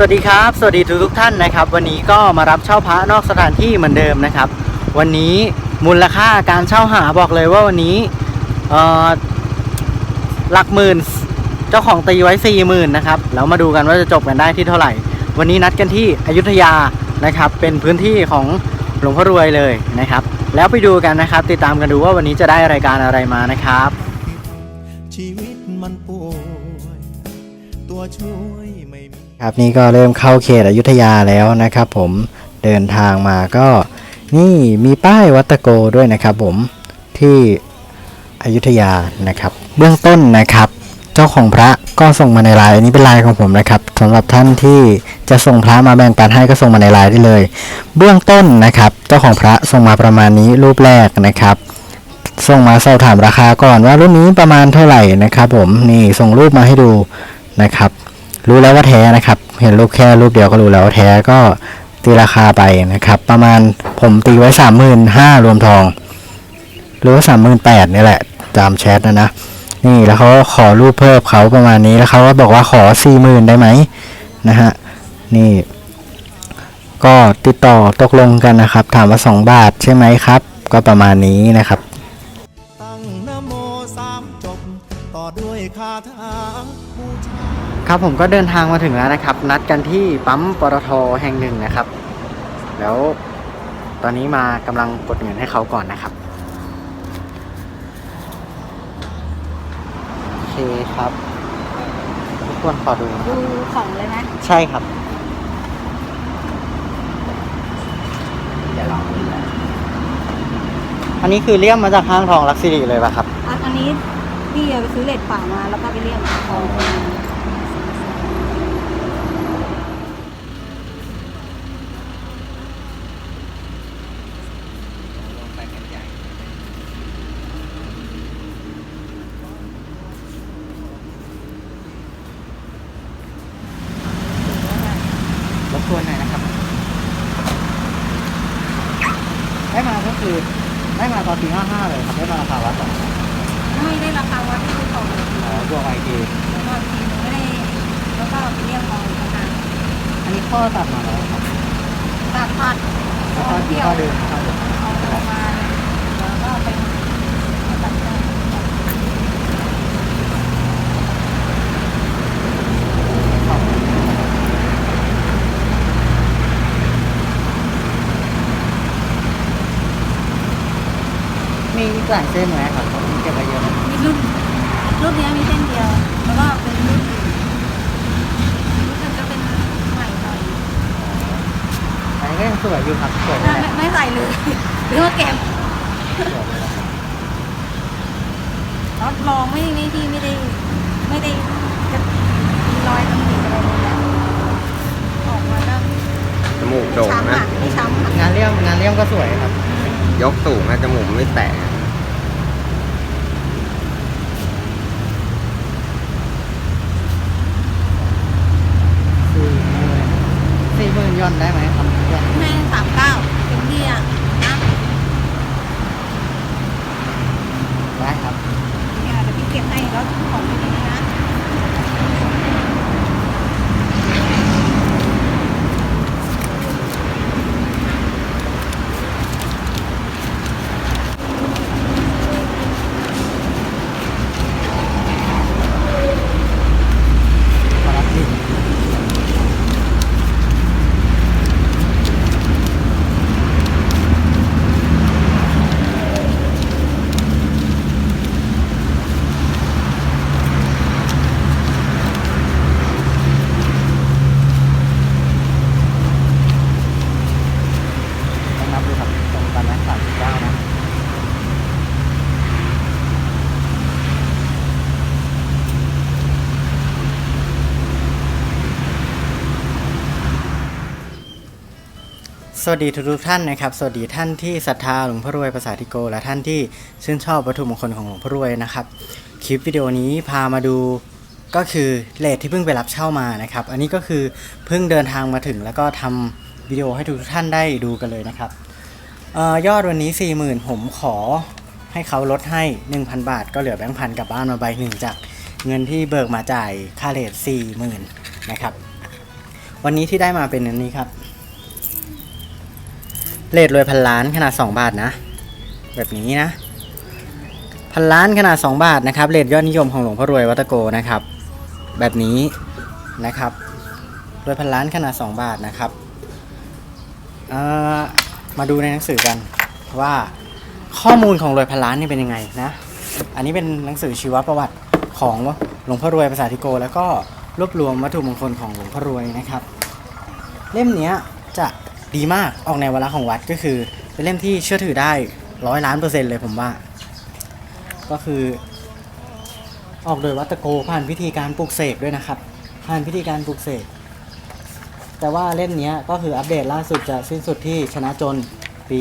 สวัสดีครับ สวัสดีทุกทุกท่านนะครับ วันนี้ก็มารับเช่าพระนอกสถานที่เหมือนเดิมนะครับ วันนี้มูลค่าการเช่าหาบอกเลยว่าวันนี้เออหลักหมื่นเจ้าของตีไว้4ี่หมื่นนะครับแล้วมาดูกันว่าจะจบกันได้ที่เท่าไหร่ วันนี้นัดกันที่อยุธยานะครับ เป็นพื้นที่ของหลวงพ่อรวยเลยนะครับ แล้วไปดูกันนะครับ ติดตามกันดูว่าวันนี้จะได้รายการอะไรมานะครับ ชีวิตมันป่วยตัวช่วย ครับนี่ก็เริ่มเข้าเขตอยุธยาแล้วนะครับ ผมเดินทางมาก็นี่มีป้ายวัตโกด้วยนะครับ ผมที่อยุธยานะครับ เบื้องต้นนะครับ เจ้าของพระก็ส่งมาในไลน์อันนี้เป็นไลน์ของผมนะครับสำหรับท่านที่จะส่งพระมาแบ่งปันให้ก็ส่งมาในไลน์ได้เลย เบื้องต้นนะครับ เจ้าของพระส่งมาประมาณนี้รูปแรกนะครับส่งมาสอบถามราคาก่อนว่ารุ่นนี้ประมาณเท่าไหร่นะครับ ผมนี่ส่งรูปมาให้ดูนะครับ รู้แล้วว่าแท้นะครับ เห็นรูปแค่รูปเดียวก็รู้แล้วว่าแท้ก็ตีราคาไปนะครับ ประมาณผมตีไว้สามหมื่นห้ารวมทอง หรือว่าสามหมื่นแปดนี่แหละตามแชทนะนะนี่แล้วเขาขอรูปเพิ่มเขาประมาณนี้แล้วเขาก็บอกว่าขอสี่หมื่นได้ไหมนะฮะนี่ก็ติดต่อตกลงกันนะครับ ถามว่าสองบาทใช่ไหมครับ ก็ประมาณนี้นะครับ ครับผมก็เดินทางมาถึงแล้วนะครับ นัดกันที่ปั๊มปตทแห่งหนึ่งนะครับ แล้วตอนนี้มากำลังกดเงินให้เขาก่อนนะครับโอเคครับทุกคนขอดูดูของเลยไหมใช่ครับเดี๋ยวลองดูนะอันนี้คือเลี่ยมมาจากห้างทองลักซิริเลยป่ะครับอันอันนี้พี่เอาไปซื้อเลดป่ามาแล้วก็ไปเรียกของมา รบกวนหน่อยนะครับ ได้มาก็คือได้มา ตอนปีห้าห้าเลยครับได้มาราคาวัดก่อนไม่ได้ราคาวัดที่ดูของอ๋อบวกไอทีแล้วก็ทีนึงไม่ได้แล้วก็ไปเรียกของต่างอันนี้ข้อตัดมาแล้วครับๆตัดผัดแล้วก็ที่ข้อเดิมข้อเดิม เอาออกมาแล้วก็ไปตัดต่อ มี หลายเส้นไหมครับผมเก็บไปเยอะไหมมีรุ่นรุ่นเนี้ยมีเส้นเดียว แล้วก็เป็นรุ่นอื่นรุ่นอื่นก็เป็นใหม่หน่อยอันนี้ก็ยังสวยอยู่ครับสวยไม่เลยไม่ไม่ใส่เลยหรือว่าเก็บรับรองไม่ไม่ที่ไม่ได้ ไม่ได้จะมีรอยตำหนิอะไรเลยนะออกมาก็จมูกโด่งช้ำนะ อะไม่ช้ำอะงานเลี่ยมงานเลี่ยมก็สวยครับ ยกสูงนะจมูกไม่แตกสี่หมื่นสี่หมื่นย่อนได้ไหมครับย่อน แม่สามเก้าเต็มที่อะนะ ได้ครับ เนี่ยเดี๋ยวพี่เก็บให้แล้วของดีๆนะ ขอรับสิต้องนับดูครับตรงกันไหมสามสิบเก้านะ สวัสดีทุกๆท่านนะครับ สวัสดีท่านที่ศรัทธาหลวงพ่อรวยภาษาธิโก และท่านที่ชื่นชอบวัตถุมงคลของหลวงพ่อรวยนะครับ คลิปวิดีโอนี้พามาดูก็คือเลทที่เพิ่งไปรับเช่ามานะครับ อันนี้ก็คือเพิ่งเดินทางมาถึงแล้วก็ทำวิดีโอให้ทุกท่านได้ดูกันเลยนะครับออยอดวันนี้ 40,000 ผมขอให้เขาลดให้ 1,000 บาท ก็เหลือแบงค์พันกลับบ้านมาใบหนึ่งจากเงินที่เบิกมาจ่ายค่าเลท40,000นะครับ วันนี้ที่ได้มาเป็นอันนี้ครับ เลทรวยพันล้านขนาด 2 บาทนะ แบบนี้นะ พันล้านขนาด 2 บาทนะครับเลทยอดนิยมของหลวงพ่อรวยวัตโกนะครับ แบบนี้นะครับรวยพันล้านขนาด 2 บาทนะครับมาดูในหนังสือกันว่าข้อมูลของรวยพันล้านนี่เป็นยังไงนะ อันนี้เป็นหนังสือชีวประวัติของหลวงพ่อรวยภาษาธิโก แล้วก็รวบรวมวัตถุมงคลของหลวงพ่อรวยนะครับ เล่มนี้จะ ดีมากออกในวาระของวัดก็คือ เป็นเล่มที่เชื่อถือได้ร้อยล้านเปอร์เซ็นต์เลยผมว่า ก็คือ ออกโดยวัตโกผ่านพิธีการปลูกเสกด้วยนะครับ ผ่านพิธีการปลูกเสกแต่ว่าเล่มนี้ก็คืออัปเดตล่าสุดจะสิ้นสุดที่ชนะจนปี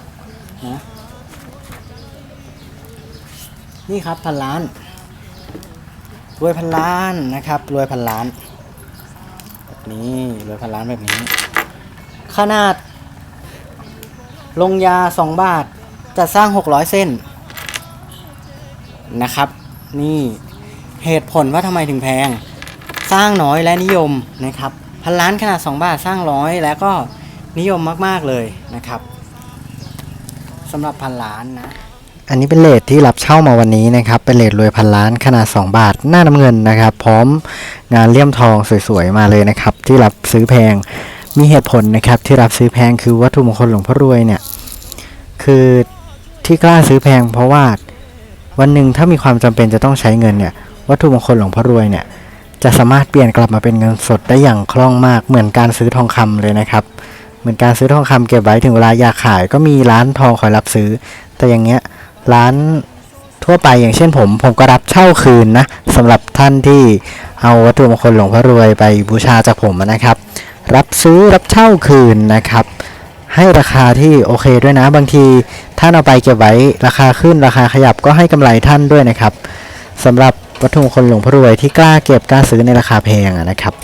56 นะ นี่ครับพันล้าน รวยพันล้านนะครับ รวยพันล้าน แบบนี้ รวยพันล้านแบบนี้ ขนาด ลงยา 2 บาทจะสร้าง 600 เส้นนะครับ นี่เหตุผลว่าทำไมถึงแพง สร้างน้อยและนิยมนะครับพันล้านขนาด 2 บาทสร้างร้อยแล้วก็นิยมมาก ๆ เลยนะครับสำหรับพันล้านนะอันนี้เป็นเลทที่รับเช่ามาวันนี้นะครับ เป็นเลทรวยพันล้านขนาด 2 บาท หน้าน้ำเงินนะครับ พร้อมงานเลี่ยมทองสวยๆมาเลยนะครับ ที่รับซื้อแพง มีเหตุผลนะครับที่รับซื้อแพงคือวัตถุมงคลหลวงพ่อรวยเนี่ยคือที่กล้าซื้อแพงเพราะว่าวันหนึ่งถ้ามีความจำเป็นจะต้องใช้เงินเนี่ยวัตถุมงคลหลวงพ่อรวยเนี่ยจะสามารถเปลี่ยนกลับมาเป็นเงินสดได้อย่างคล่องมากเหมือนการซื้อทองคำเลยนะครับ เหมือนการซื้อทองคำเก็บไว้ถึงเวลาอยากขาย ก็มีร้านทองคอยรับซื้อ แต่อย่างเงี้ยร้านทั่วไปอย่างเช่นผม ผมก็รับเช่าคืนนะสำหรับท่านที่เอาวัตถุมงคลหลวงพ่อรวยไปบูชาจากผมนะครับ รับซื้อรับเช่าคืนนะครับ ให้ราคาที่โอเคด้วยนะ บางทีท่านเอาไปเก็บไว้ราคาขึ้นราคาขยับก็ให้กำไรท่านด้วยนะครับสำหรับวัตถุมงคลหลวงพ่อรวยที่กล้าเก็บกล้าซื้อในราคาแพงนะครับ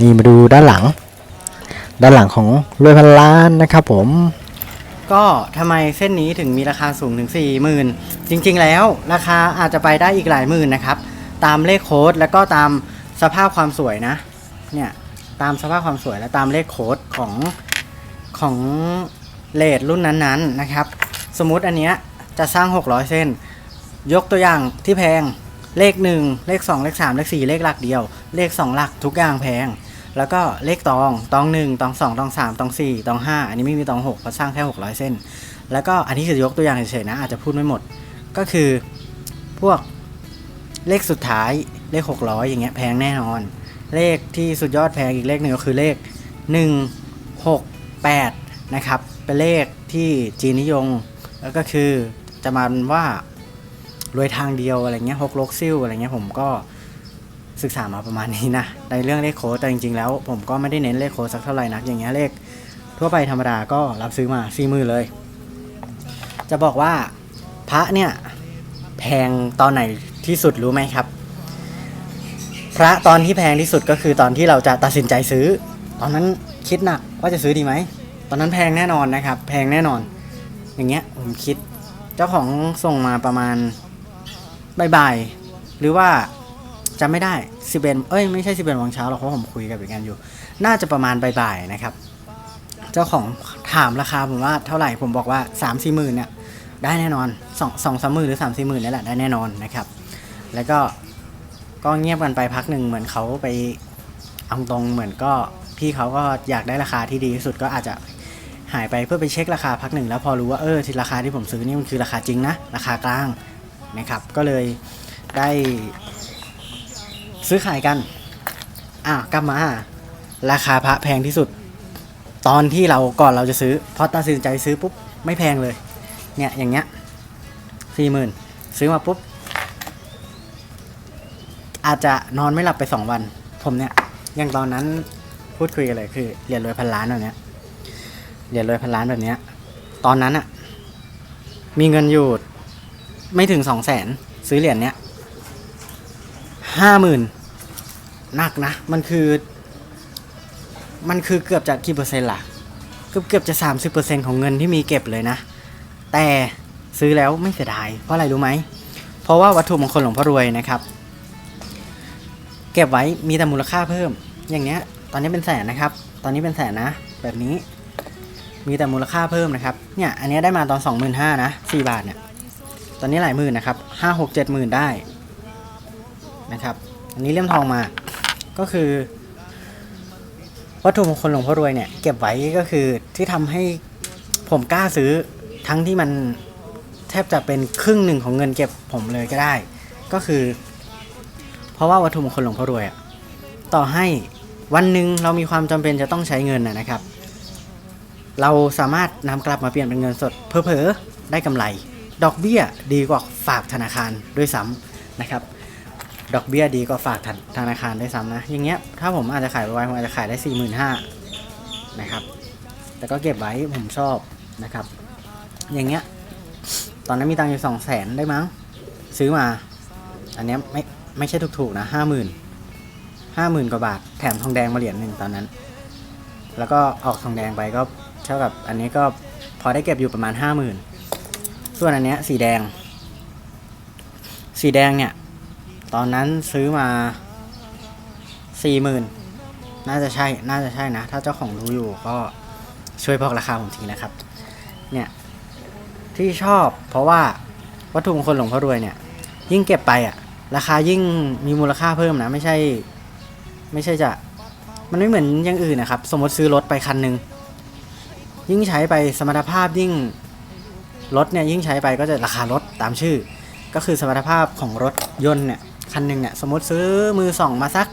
นี่มาดูด้านหลัง ด้านหลังของรวยพันล้านนะครับ ผมก็ทำไมเส้นนี้ถึงมีราคาสูงถึง 4 0,000 จริงๆ แล้วราคาอาจจะไปได้อีกหลายหมื่นนะครับ ตามเลขโค้ดแล้วก็ตามสภาพความสวยนะ เนี่ย ตามสภาพความสวยและตามเลขโค้ดของของเลทรุ่นนั้นๆนะครับ สมมุติอันเนี้ยจะสร้าง 600 เส้น ยกตัวอย่างที่แพงเลข 1 เลข 2 เลข 3 เลข 4 เลขหลักเดียว เลข 2 หลักทุกอย่างแพง แล้วก็เลขตองตอง 1 ตอง 2 ตอง 3 ตอง 4 ตอง 5 อันนี้ไม่มีตอง6เพราะสร้างแค่ 600 เส้น แล้วก็อันนี้คือยกตัวอย่างเฉยๆนะ อาจจะพูดไม่หมด ก็คือพวกเลขสุดท้ายเลข 600 อย่างเงี้ยแพงแน่นอน เลขที่สุดยอดแพงอีกเลขหนึ่งก็คือเลข 1 6 8 นะครับ เป็นเลขที่จีนนิยมแล้วก็คือจะมาว่ารวยทางเดียวอะไรเงี้ยหกลกซิ่วอะไรเงี้ยผมก็ศึกษามาประมาณนี้นะในเรื่องเลขโค้ดแต่จริงๆแล้ว ผมก็ไม่ได้เน้นเลขโค้ดสักเท่าไหร่นักอย่างเงี้ยเลขทั่วไปธรรมดาก็รับซื้อมาสี่มือเลย จะบอกว่าพระเนี่ยแพงตอนไหนที่สุดรู้ไหมครับ พระตอนที่แพงที่สุดก็คือตอนที่เราจะตัดสินใจซื้อ ตอนนั้นคิดหนักว่าจะซื้อดีไหม ตอนนั้นแพงแน่นอนนะครับ แพงแน่นอน อย่างเงี้ยผมคิด เจ้าของส่งมาประมาณบ่ายๆหรือว่าจำไม่ได้สิบเอ็ดเอ้ยไม่ใช่สิบเอ็ดโมงเช้าหรอกเพราะผมคุยกับอีกงานอยู่ น่าจะประมาณบ่ายๆนะครับ เจ้าของถามราคาผมว่าเท่าไหร่ผมบอกว่าสามสี่หมื่นเนี่ยได้แน่นอนสองสองสามหมื่นหรือสามสี่หมื่นนี่แหละได้แน่นอนนะครับ แล้วก็ ก็เงียบกันไปพักหนึ่งเหมือนเขาไปเอาตรงเหมือนก็พี่เขาก็อยากได้ราคาที่ดีที่สุดก็อาจจะหายไปเพื่อไปเช็คราคาพักหนึ่งแล้วพอรู้ว่าเออที่ราคาที่ผมซื้อนี่มันคือราคาจริงนะ ราคากลางนะครับ ก็เลยได้ซื้อขายกันอะกลับมา ราคาพระแพงที่สุด ตอนที่เราก่อนเราจะซื้อพอตัดสินใจซื้อปุ๊บไม่แพงเลย เนี่ยอย่างเงี้ยสี่หมื่นซื้อมาปุ๊บ อาจจะนอนไม่หลับไปสองวัน ผมเนี่ยอย่างตอนนั้นพูดคุยกันเลยคือเหรียญรวยพันล้านแบบเนี้ยเหรียญรวยพันล้านแบบเนี้ย ตอนนั้นอะมีเงินอยู่ไม่ถึงสองแสนซื้อเหรียญเนี้ยห้าหมื่นหนักนะ มันคือ มันคือเกือบจะกี่เปอร์เซ็นต์ล่ะเกือบเกือบจะ30%ของเงินที่มีเก็บเลยนะ แต่ซื้อแล้วไม่เสียดายเพราะอะไรรู้ไหมเพราะว่าวัตถุมงคลหลวงพ่อรวยนะครับ เก็บไว้มีแต่มูลค่าเพิ่ม อย่างเนี้ย ตอนนี้เป็นแสนนะครับ ตอนนี้เป็นแสนนะ แบบนี้ มีแต่มูลค่าเพิ่มนะครับ เนี่ย อันนี้ได้มาตอน 25,000นะ4บาทเนี่ย ตอนนี้หลายหมื่นนะครับ5 6 7หมื่นได้นะครับ อันนี้เลี่ยมทองมา ก็คือวัตถุมงคลหลวงพ่อรวยเนี่ยเก็บไว้ก็คือที่ทำให้ผมกล้าซื้อทั้งที่มันแทบจะเป็นครึ่งหนึ่งของเงินเก็บผมเลยก็ได้ ก็คือ เพราะว่าวัตถุมงคลหลวงพ่อรวยอะต่อให้วันหนึ่งเรามีความจำเป็นจะต้องใช้เงินนะครับ เราสามารถนำกลับมาเปลี่ยนเป็นเงินสดเพอๆได้กำไร ดอกเบี้ยดีกว่าฝากธนาคารด้วยซ้ำนะครับ ดอกเบี้ยดีกว่าฝากธนาคารด้วยซ้ำนะ อย่างเงี้ยถ้าผมอาจจะขายไว้ผมอาจจะขายได้สี่หมื่นห้านะครับ แต่ก็เก็บไว้ผมชอบนะครับ อย่างเงี้ย ตอนนั้นมีตังค์อยู่สองแสนได้มั้ง ซื้อมา อันเนี้ยไม่ ไม่ใช่ถูกๆนะห้าหมื่นห้าหมื่นกว่าบาท แถมทองแดงมาเหรียญหนึ่งตอนนั้น แล้วก็ออกทองแดงไปก็เท่ากับอันนี้ก็พอได้เก็บอยู่ประมาณห้าหมื่นส่วนอันเนี้ยสีแดง สีแดงเนี่ย ตอนนั้นซื้อมาสี่หมื่นน่าจะใช่ น่าจะใช่นะ ถ้าเจ้าของรู้อยู่ก็ช่วยบอกราคาผมทีนะครับ เนี่ย ที่ชอบเพราะว่าวัตถุมงคลหลวงพ่อรวยเนี่ย ยิ่งเก็บไปอะ ราคายิ่งมีมูลค่าเพิ่มนะ ไม่ใช่ ไม่ใช่จะมันไม่เหมือนอย่างอื่นนะครับ สมมติซื้อรถไปคันหนึ่งยิ่งใช้ไปสมรรถภาพยิ่งรถเนี่ยยิ่งใช้ไปก็จะราคาลดตามชื่อ ก็คือสมรรถภาพของรถยนต์เนี่ยคันหนึ่งเนี่ยสมมติซื้อมือสองมาสัก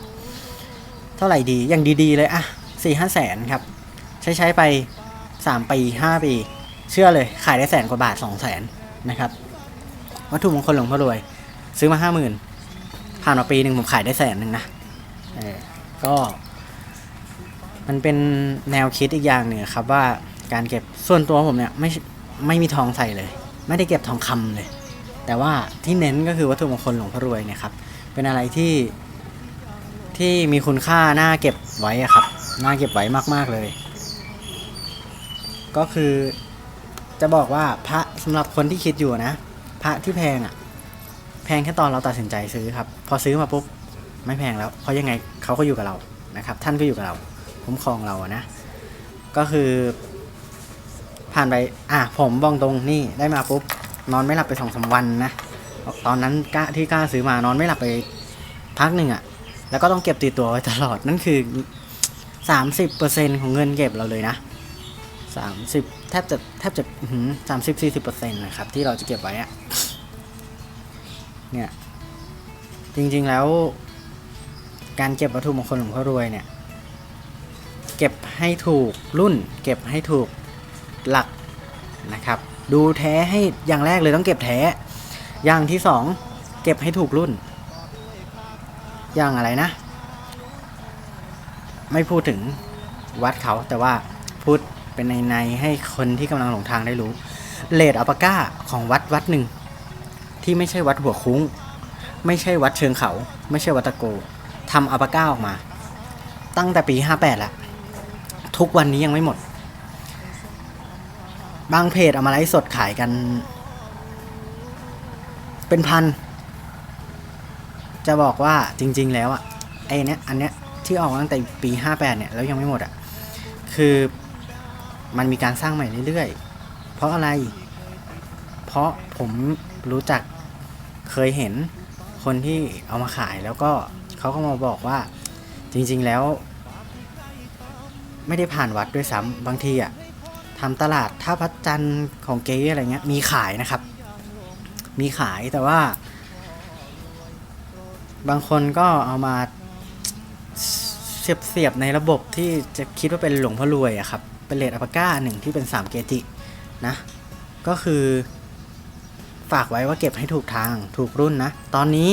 เท่าไหร่ดีอย่างดีๆเลยอะสี่ห้าแสนครับ ใช้ใช้ไปสามปีห้าปี เชื่อเลยขายได้แสนกว่าบาทสองแสนนะครับ วัตถุมงคลหลวงพ่อรวย ซื้อมาห้าหมื่นผ่านมาปีหนึ่งผมขายได้แสนหนึ่งนะเออก็ มันเป็นแนวคิดอีกอย่างหนึ่งครับว่าการเก็บส่วนตัวผมเนี่ยไม่ไม่มีทองใส่เลย ไม่ได้เก็บทองคำเลย แต่ว่าที่เน้นก็คือวัตถุมงคลหลวงพ่อรวยเนี่ยครับเป็นอะไรที่ที่มีคุณค่าน่าเก็บไว้อะครับน่าเก็บไว้มากๆเลย ก็คือจะบอกว่าพระสำหรับคนที่คิดอยู่นะ พระที่แพงอะ แพงแค่ตอนเราตัดสินใจซื้อครับ พอซื้อมาปุ๊บไม่แพงแล้ว เพราะยังไงเขาก็อยู่กับเรานะครับ ท่านก็อยู่กับเราคุ้มครองเราอะนะ ก็คือ ผ่านไปอะผมบอกตรงนี่ได้มาปุ๊บนอนไม่หลับไปสองสามวันนะตอนนั้นกล้าที่กล้าซื้อมานอนไม่หลับไปพักหนึ่งอะ่ะ แล้วก็ต้องเก็บติดตัวไว้ตลอดนั่นคือสามสิบเปอร์เซ็นของเงินเก็บเราเลยนะสามสิบแทบจะแทบจะสามสิบสี่สิบเปอร์เซ็นต์นะครับที่เราจะเก็บไว้อะ เนี่ยจริงๆแล้วการเก็บวัตถุมงคลหลวงพ่อรวยเนี่ยเก็บให้ถูกรุ่น เก็บให้ถูกหลักนะครับ ดูแท้ให้อย่างแรกเลยต้องเก็บแท้ อย่างที่สองเก็บให้ถูกรุ่น อย่างอะไรนะ ไม่พูดถึงวัดเขาแต่ว่าพูดเป็นในในให้คนที่กำลังหลงทางได้รู้เลดอัลปาก้าของวัดวัดหนึ่ง ที่ไม่ใช่วัดหัวคุ้ง ไม่ใช่วัดเชิงเขา ไม่ใช่วัดตะโกทำอัปาก้าออกมา ตั้งแต่ปี58แล้วทุกวันนี้ยังไม่หมด บางเพจเอามาไลฟ์สดขายกัน เป็นพัน จะบอกว่าจริง ๆ แล้วอะไอเนี้ยอันเนี้ยที่ออกตั้งแต่ปี58เนี่ยแล้วยังไม่หมดอะคือมันมีการสร้างใหม่เรื่อยๆ เพราะอะไร เพราะผมรู้จัก เคยเห็นคนที่เอามาขายแล้วก็เขาก็มาบอกว่าจริงๆแล้ว ไม่ได้ผ่านวัดด้วยซ้ำบางทีอะทำตลาดท่าพัดจันทร์ของเก๊อะไรเงี้ยมีขายนะครับ มีขายแต่ว่า บางคนก็เอามาเสียบเสียบในระบบที่จะคิดว่าเป็นหลวงพ่อรวยอะครับ เป็นเลดอัปก้าหนึ่งที่เป็นสามเกจินะ ก็คือ ฝากไว้ว่าเก็บให้ถูกทางถูกรุ่นนะ ตอนนี้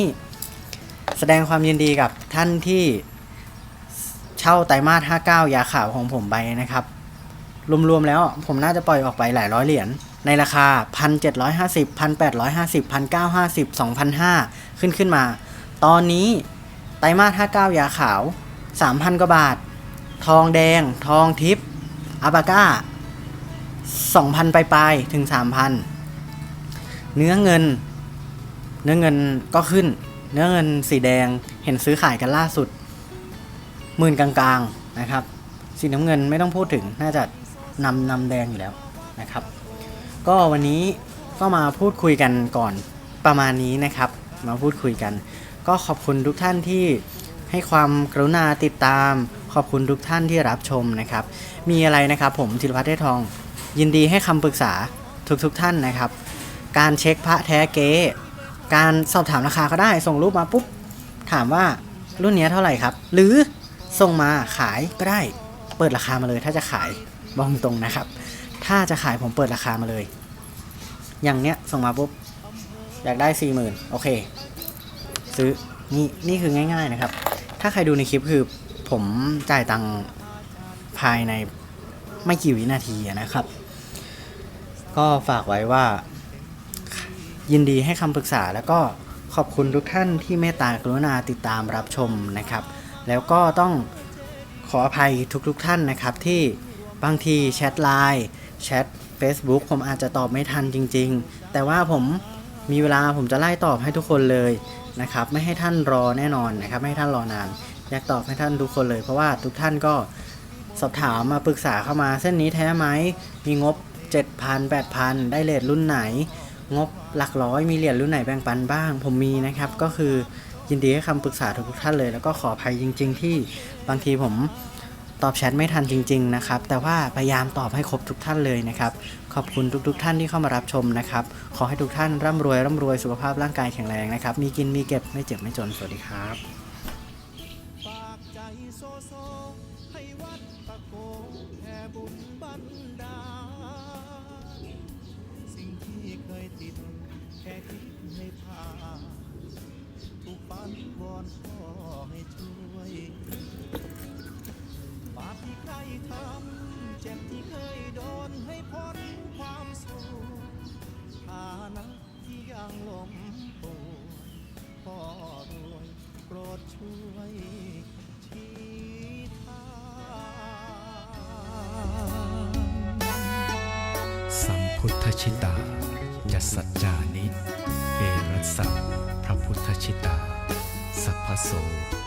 แสดงความยินดีกับท่านที่เช่าไตรมาส59 ยาขาวของผมไปนะครับ รวมๆแล้วผมน่าจะปล่อยออกไปหลายร้อยเหรียญในราคา 1,750 1,850 1,950 2,500 ขึ้นขึ้นมา ตอนนี้ไตรมาส59 ยาขาว 3,000 กว่าบาท ทองแดง ทองทิพย์อาบาก้า 2,000ปลายๆถึง 3,000 เนื้อเงิน เนื้อเงินก็ขึ้น เนื้อเงินสีแดงเห็นซื้อขายกันล่าสุดหมื่นกลางๆนะครับ สีน้ำเงินไม่ต้องพูดถึงน่าจะนำนำแดงอยู่แล้วนะครับ ก็วันนี้ก็มาพูดคุยกันก่อนประมาณนี้นะครับ มาพูดคุยกัน ก็ขอบคุณทุกท่านที่ให้ความกรุณาติดตาม ขอบคุณทุกท่านที่รับชมนะครับ มีอะไรนะครับ ผมธีรพัฒน์เทศทอง ยินดีให้คำปรึกษาทุกๆทท่านนะครับ การเช็คพระแท้เก๊การสอบถามราคาก็ได้ ส่งรูปมาปุ๊บ ถามว่ารุ่นนี้เท่าไหร่ครับ หรือส่งมาขายก็ได้ เปิดราคามาเลย ถ้าจะขายบอกตรงนะครับ ถ้าจะขายผมเปิดราคามาเลย อย่างเนี้ยส่งมาปุ๊บ อยากได้สี่หมื่นโอเค ซื้อนี่นี่คือง่าย ๆนะครับ ถ้าใครดูในคลิปคือผมจ่ายตังค์ภายในไม่กี่วินาทีนะครับ ก็ฝากไว้ว่า ยินดีให้คำปรึกษาแล้วก็ขอบคุณทุกท่านที่เมตตากรุณาติดตามรับชมนะครับ แล้วก็ต้องขออภัยทุกๆทท่านนะครับที่บางทีแชทไลน์แชท Facebook ผมอาจจะตอบไม่ทันจริง ๆ แต่ว่าผมมีเวลาผมจะไล่ตอบให้ทุกคนเลยนะครับ ไม่ให้ท่านรอแน่นอนนะครับ ไม่ให้ท่านรอนาน อยากตอบให้ท่านทุกคนเลย เพราะว่าทุกท่านก็สอบถามมาปรึกษาเข้ามา เส้นนี้แท้ไหมมีงบ 7,000 8,000 ได้เลทรุ่นไหน งบหลักร้อยมีเหรียญรุ่นไหนแบ่งปันบ้าง ผมมีนะครับ ก็คือยินดีให้คำปรึกษาทุกท่านเลย แล้วก็ขออภัยจริง ๆ ที่บางทีผมตอบแชทไม่ทันจริง ๆ นะครับ แต่ว่าพยายามตอบให้ครบทุกท่านเลยนะครับ ขอบคุณทุก ๆ ท่านที่เข้ามารับชมนะครับ ขอให้ทุกท่านร่ำรวยร่ำรวยสุขภาพร่างกายแข็งแรงนะครับ มีกินมีเก็บไม่เจ็บไม่จน สวัสดีครับ อนพ่อให้ช่วยบาปที่ใครทำเจ็บที่เคยโดนให้พ้นความสูญฐานะที่ยังลงป่วยพ่อรวยโปรดช่วยชี้ทางสัมพุทธชิตาจะสัจจานิ เอรัสสะพระพุทธชิตา สัพพ